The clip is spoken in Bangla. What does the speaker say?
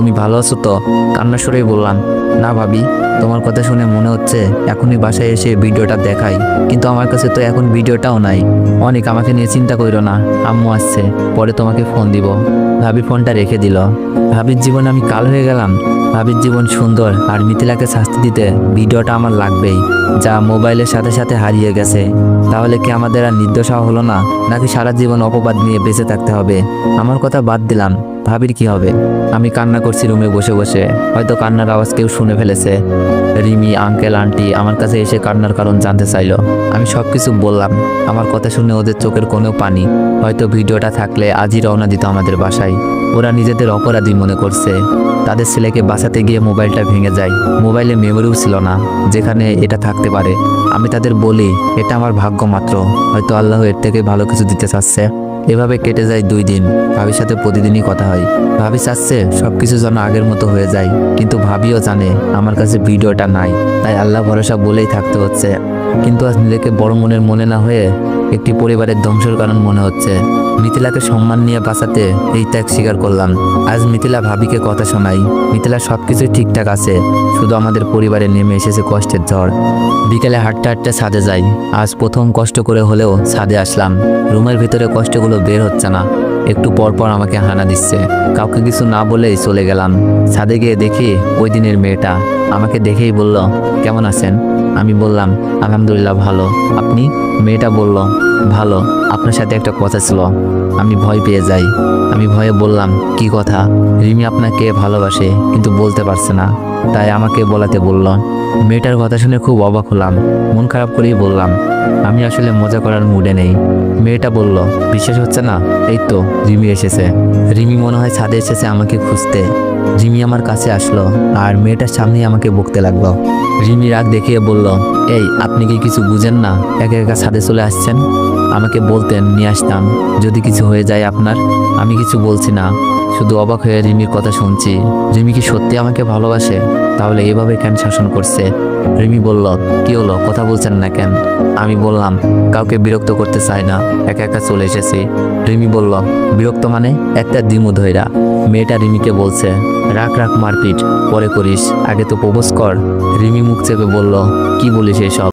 তুমি ভালো আছো তো? কান্না সরেই বললাম। না ভাবি, তোমার কথা শুনে মনে হচ্ছে এখনই বাসায় এসে ভিডিওটা দেখাই। কিন্তু আমার কাছে তো এখন ভিডিওটাও নাই। অনেক আমাকে নিয়ে চিন্তা করো না, আম্মু আসছে, পরে তোমাকে ফোন দিব। ভাবি ফোনটা রেখে দিল। ভাবির জীবন আমি কাল হয়ে গেলাম। ভাবির জীবন সুন্দর আর মিথিলাকে শাস্তি দিতে ভিডিওটা আমার লাগবেই, যা মোবাইলের সাথে সাথে হারিয়ে গেছে। তাহলে কি আমাদের আর নির্দোষ হলো না? নাকি সারা জীবন অপবাদ নিয়ে বেঁচে থাকতে হবে? আমার কথা বাদ দিলাম। ভাবির কি হবে? আমি কান্না করছি রুমে বসে বসে। হয়তো কান্নার আওয়াজ কেউ শুনে ফেলেছে। রিমি, আঙ্কেল, আন্টি আমার কাছে এসে কান্নার কারণ জানতে চাইলো। আমি সব কিছু বললাম। আমার কথা শুনে ওদের চোখের কোনেও পানি। হয়তো ভিডিওটা থাকলে আজই রওনা দিত আমাদের বাসায়। ওরা নিজেদের অপরাধী মনে করছে। তাদের ছেলেকে বাঁচাতে গিয়ে মোবাইলটা ভেঙে যায়। মোবাইলে মেমোরিও ছিল না, যেখানে এটা থাকতে পারে। আমি তাদের বলি, এটা আমার ভাগ্য মাত্র। হয়তো আল্লাহ এর থেকে ভালো কিছু দিতে চাচ্ছে। এভাবে কেটে যায় দুই দিন। ভাবির সাথে প্রতিদিনই কথা হয়। ভাবি চাচ্ছে সব কিছু যেন আগের মতো হয়ে যায়, কিন্তু ভাবিও জানে আমার কাছে ভিডিওটা নাই। তাই আল্লাহ ভরসা বলেই থাকতে হচ্ছে। কিন্তু আজ নিজেকে বড় মনের মনে না হয়ে একটি পরিবারের ধ্বংসের কারণ মনে হচ্ছে। মিথিলাকে সম্মান নিয়ে বাঁচাতে এই ত্যাগ স্বীকার করলাম। আজ মিথিলা ভাবিকে কথা শোনাই। মিথিলা সব কিছুই ঠিকঠাক আছে, শুধু আমাদের পরিবারে নেমে এসেছে কষ্টের ঝড়। বিকেলে হাঁটতে হাঁটতে ছাদে যাই। আজ প্রথম কষ্ট করে হলেও ছাদে আসলাম। রুমের ভিতরে কষ্টগুলো বের হচ্ছে না। একটু পর পর আমাকে হানা দিচ্ছে। কাউকে কিছু না বলেই চলে গেলাম। ছাদে গিয়ে দেখি ওই দিনের মেয়েটা। আমাকে দেখেই বলল, কেমন আছেন? আমি বললাম, আলহামদুলিল্লাহ, ভালো। আপনি, মেয়েটা বলল, ভালো। আপনার সাথে একটা কথা ছিল, আমি ভয় পেয়ে যাই। আমি ভয়ে বললাম, কি কথা? রিমি আপনাকে ভালোবাসে, কিন্তু বলতে পারছে না। তাই আমাকে বলাতে বলল, মেয়েটার কথা শুনে খুব অবাক হলাম। মন খারাপ করেই বললাম, আমি আসলে মজা করার মুডে নেই। মেয়েটা বলল, বিশ্বাস হচ্ছে না? এই তো, রিমি এসেছে। রিমি মনে হয় ছাদে এসেছে আমাকে খুঁজতে। রিমি আমার কাছে আসলো আর মেয়েটার সামনেই আমাকে বকতে লাগল। রিমি রাগ দেখিয়ে বলল, এই, আপনি কি কিছু বুঝেন না? একা একা ছাদে চলে আসছেন? আমাকে বলতেন, নিয়ে আসতাম। যদি কিছু হয়ে যায় আপনার, আমি কিছু বলছি না। শুধু অবাক হয়ে রিমির কথা শুনছি। রিমি কি সত্যি আমাকে ভালোবাসে? তাহলে এভাবে কেন শাসন করছে? রিমি বলল, কি হলো? কথা বলছেন না কেন? আমি বললাম, কাউকে বিরক্ত করতে চাই না। একা একা চলে এসেছি। রিমি বলল, বিরক্ত মানে? একটা দিমু ধৈরা মেয়েটা রিমিকে বলছে, রাখ রাখ মারপিট, পরে করিস। আগে তো প্রবোজ কর। রিমি মুখ চেপে বলল, কি বলিস এসব?